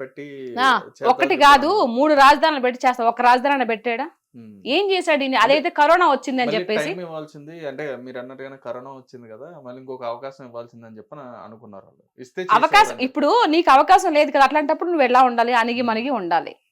పెట్టి ఒకటి. కాదు మూడు రాజధానులు పెట్టి చేస్తా. ఒక రాజధాని పెట్టాడా. ఏం చేశాడు? అదైతే కరోనా వచ్చిందని మళ్ళీ చెప్పేసి. ఇవ్వాల్సింది అంటే మీరు అన్నట్టుగానే కరోనా వచ్చింది కదా మళ్ళీ ఇంకొక అవకాశం ఇవ్వాల్సింది అని చెప్పి అనుకున్నారు ఇస్తే అవకాశం ఇప్పుడు నీకు అవకాశం లేదు కదా అట్లాంటప్పుడు నువ్వు ఎలా ఉండాలి? అణిగి మణిగి ఉండాలి.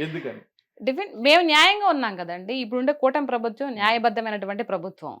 ఎందుకని? డిఫెంట్ మేము న్యాయంగా ఉన్నాం కదండి. ఇప్పుడుండే కూటమి ప్రభుత్వం న్యాయబద్ధమైనటువంటి ప్రభుత్వం.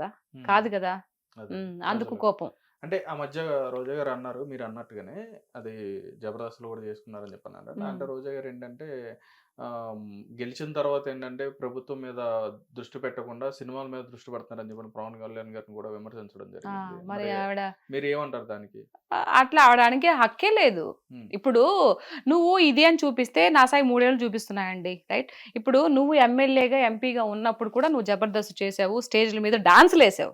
కాదు కదా. ఉమ్, అందుకు. కోపం అంటే ఆ మధ్య రోజా గారు అన్నారు మీరు అన్నట్టుగానే అది జబర్దస్త్లో కూడా చేసుకున్నారని చెప్పన్నారు. అంటే రోజా గారు ఏంటంటే గెలిచిన తర్వాత ఏంటంటే ప్రభుత్వం మీద దృష్టి పెట్టకుండా సినిమాల మీద దృష్టి పెడుతున్నారని చెప్పి పవన్ కళ్యాణ్ గారిని కూడా విమర్శించడం జరిగింది. మరి మరి ఆవిడ మీరు ఏమంటారు దానికి అట్లా ఆవడానికి హక్కే లేదు. ఇప్పుడు నువ్వు ఇది అని చూపిస్తే నా సాయి మూడేళ్ళు చూపిస్తున్నాయండి రైట్? ఇప్పుడు నువ్వు ఎమ్మెల్యేగా ఎంపీగా ఉన్నప్పుడు కూడా నువ్వు జబర్దస్త్ చేసావు స్టేజ్ల మీద డాన్సులు వేసావు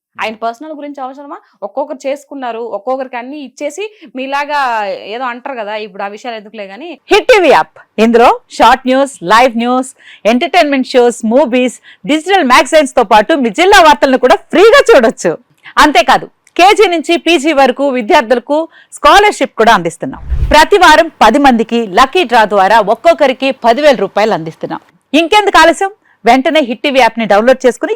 ఆయన పర్సనల్ గురించి అవసరమా? ఒక్కొక్కరు చేసుకున్నారు ఒక్కొక్కరికి అన్ని ఇచ్చేసి మీలాగా ఏదో అంటారు కదా ఇప్పుడు ఆ విషయాలు ఎందుకులే గానీ. Hit TV app. ఇందులో short news live news entertainment shows movies digital మ్యాగజైన్స్తో పాటు మీ జిల్లా వార్తలను కూడా ఫ్రీగా చూడొచ్చు. అంతేకాదు కేజీ నుంచి పీజీ వరకు విద్యార్థులకు స్కాలర్షిప్ కూడా అందిస్తున్నాం. ప్రతి వారం పది మందికి లక్కీ డ్రా ద్వారా ఒక్కొక్కరికి పదివేల రూపాయలు అందిస్తున్నాం. ఇంకెందుకు ఆలస్యం? వెంటనే హిట్ టీవీ యాప్ని డౌన్లోడ్ చేసుకుని